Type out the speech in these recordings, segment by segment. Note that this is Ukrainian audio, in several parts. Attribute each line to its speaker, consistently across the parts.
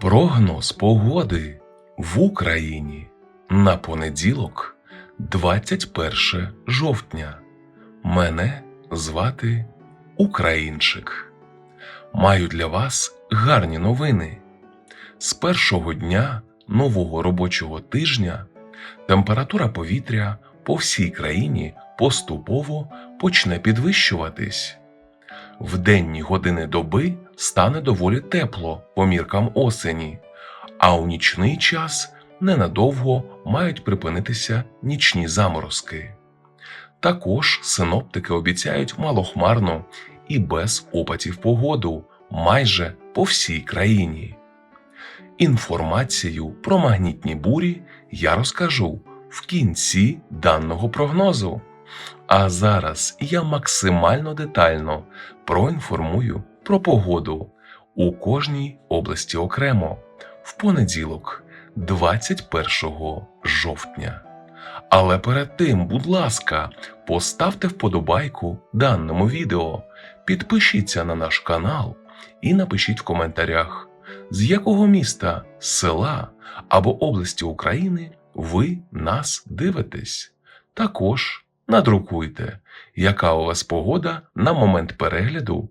Speaker 1: Прогноз погоди в Україні на понеділок, 21 жовтня. Мене звати Українчик. Маю для вас гарні новини. З першого дня нового робочого тижня температура повітря по всій країні поступово почне підвищуватись. В денні години доби стане доволі тепло по міркам осені, а у нічний час ненадовго мають припинитися нічні заморозки. Також синоптики обіцяють малохмарну і без опадів погоду майже по всій країні. Інформацію про магнітні бурі я розкажу в кінці даного прогнозу. А зараз я максимально детально проінформую про погоду у кожній області окремо в понеділок, 21 жовтня. Але перед тим, будь ласка, поставте вподобайку даному відео, підпишіться на наш канал і напишіть в коментарях, з якого міста, села або області України ви нас дивитесь. Також надрукуйте, яка у вас погода на момент перегляду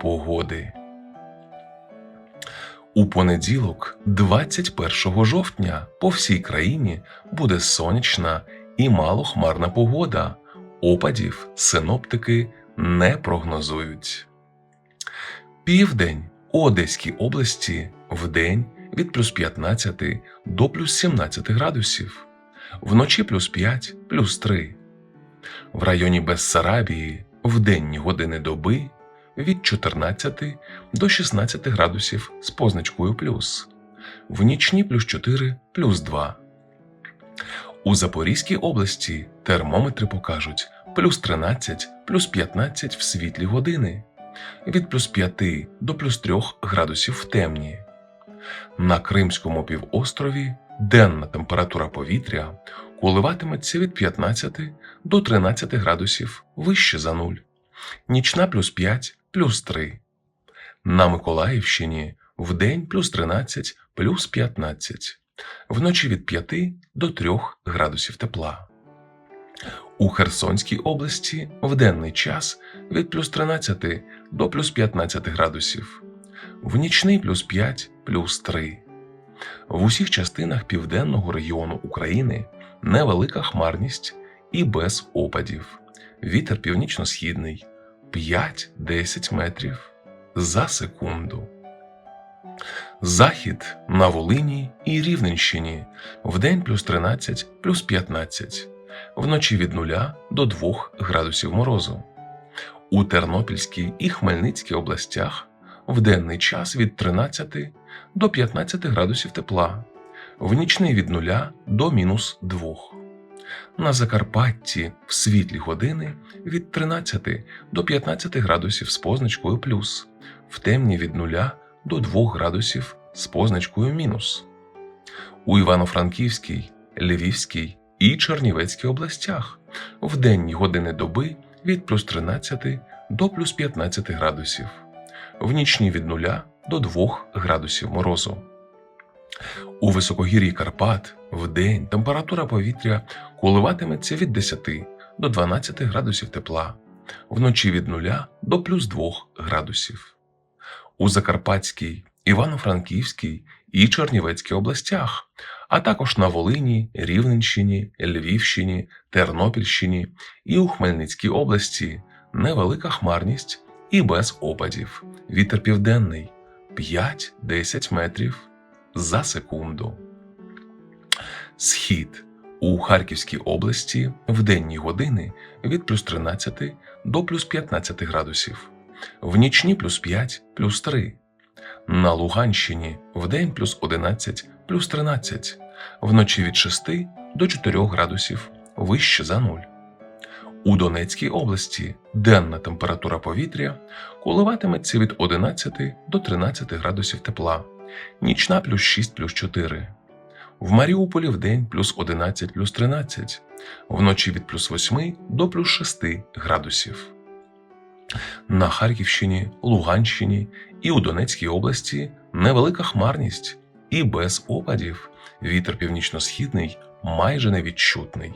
Speaker 1: погоди. У понеділок, 21 жовтня, по всій країні буде сонячна і малохмарна погода. Опадів синоптики не прогнозують. Південь у Одеській області вдень від плюс 15 до плюс 17 градусів, вночі плюс 5, плюс 3. В районі Бессарабії в денні години доби від 14 до 16 градусів з позначкою плюс, в нічні плюс 4, плюс 2. У Запорізькій області термометри покажуть плюс 13, плюс 15 в світлі години, від плюс 5 до плюс 3 градусів в темні. На Кримському півострові денна температура повітря коливатиметься від 15 до 13 градусів вище за нуль, нічна плюс 5, плюс 3. На Миколаївщині вдень плюс 13, плюс 15, вночі від 5 до 3 градусів тепла. У Херсонській області в денний час від плюс 13 до плюс 15 градусів, в нічний плюс 5, плюс 3. В усіх частинах південного регіону України невелика хмарність і без опадів. Вітер північно-східний 5-10 метрів за секунду. Захід на Волині і Рівненщині вдень плюс 13 плюс 15, вночі від 0 до 2 градусів морозу. У Тернопільській і Хмельницькій областях в денний час від 13 до 15 градусів тепла, в нічний від 0 до мінус 2. На Закарпатті в світлі години від 13 до 15 градусів з позначкою плюс, в темні від 0 до 2 градусів з позначкою мінус. У Івано-Франківській, Львівській і Чернівецькій областях в денні години доби від плюс 13 до плюс 15 градусів, в нічні від 0 до 2 градусів морозу. У високогір'ї Карпат в день температура повітря коливатиметься від 10 до 12 градусів тепла, вночі від 0 до плюс 2 градусів. У Закарпатській, Івано-Франківській і Чернівецькій областях, а також на Волині, Рівненщині, Львівщині, Тернопільщині і у Хмельницькій області невелика хмарність і без опадів. Вітер південний 5-10 метрів за секунду. Схід у Харківській області в денні години від плюс 13 до плюс 15 градусів, в нічні плюс 5, плюс 3. На Луганщині вдень плюс 11 плюс 13, вночі від 6 до 4 градусів вище за нуль. У Донецькій області денна температура повітря коливатиметься від 11 до 13 градусів тепла, нічна плюс 6 плюс 4. В Маріуполі вдень плюс 11 плюс 13, вночі від плюс 8 до плюс 6 градусів. На Харківщині, Луганщині і у Донецькій області невелика хмарність і без опадів. Вітер північно-східний майже невідчутний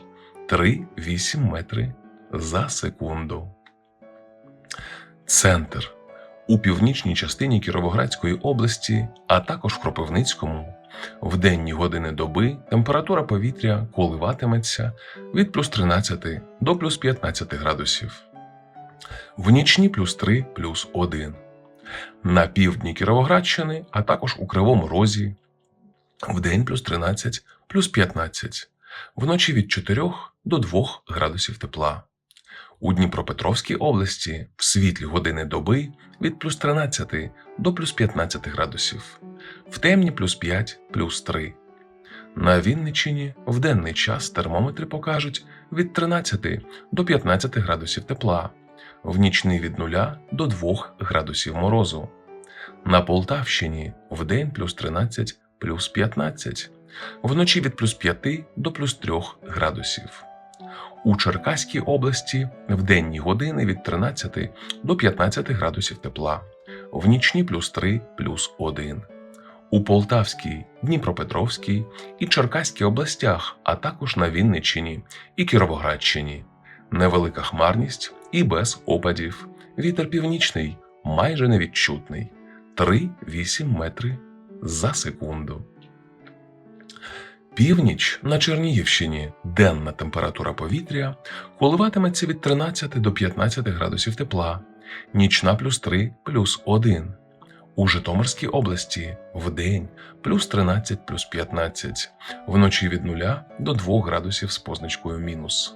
Speaker 1: 3-8 метри за секунду. Центр у північній частині Кіровоградської області, а також в Кропивницькому. В денні години доби температура повітря коливатиметься від плюс 13 до плюс 15 градусів. В нічні плюс 3 плюс 1. На півдні Кіровоградщини, а також у Кривому Розі. В день плюс 13 плюс 15. Вночі від 4 до 2 градусів тепла. У Дніпропетровській області в світлі години доби від плюс 13 до плюс 15 градусів, в темні плюс 5 плюс 3. На Вінниччині в денний час термометри покажуть від 13 до 15 градусів тепла, в нічний від 0 до 2 градусів морозу. На Полтавщині в день плюс 13 плюс 15, вночі від плюс 5 до плюс 3 градусів. У Черкаській області в денні години від 13 до 15 градусів тепла, в нічні плюс 3 плюс 1. У Полтавській, Дніпропетровській і Черкаській областях, а також на Вінниччині і Кіровоградщині. Невелика хмарність і без опадів. Вітер північний майже невідчутний 3-8 метри за секунду. Північ на Чернігівщині денна температура повітря коливатиметься від 13 до 15 градусів тепла, нічна плюс 3 плюс 1. У Житомирській області вдень плюс 13 плюс 15, вночі від 0 до 2 градусів з позначкою мінус.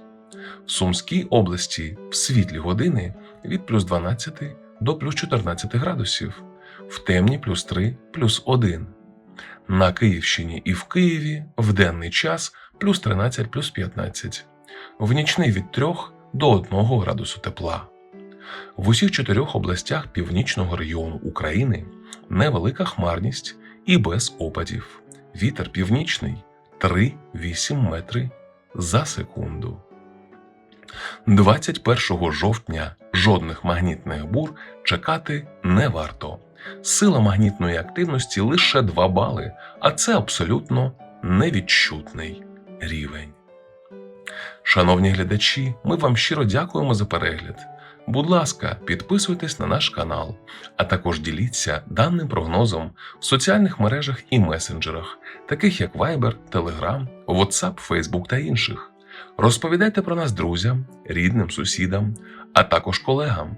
Speaker 1: В Сумській області в світлі години від плюс 12 до плюс 14 градусів, в темні плюс 3 плюс 1. На Київщині і в Києві в денний час плюс 13 плюс 15, в нічний від 3 до 1 градусу тепла. В усіх чотирьох областях північного регіону України невелика хмарність і без опадів. Вітер північний 3-8 метри за секунду. 21 жовтня жодних магнітних бур чекати не варто. Сила магнітної активності лише 2 бали, а це абсолютно невідчутний рівень. Шановні глядачі, ми вам щиро дякуємо за перегляд. Будь ласка, підписуйтесь на наш канал, а також діліться даним прогнозом в соціальних мережах і месенджерах, таких як Viber, Telegram, WhatsApp, Facebook та інших. Розповідайте про нас друзям, рідним, сусідам, а також колегам.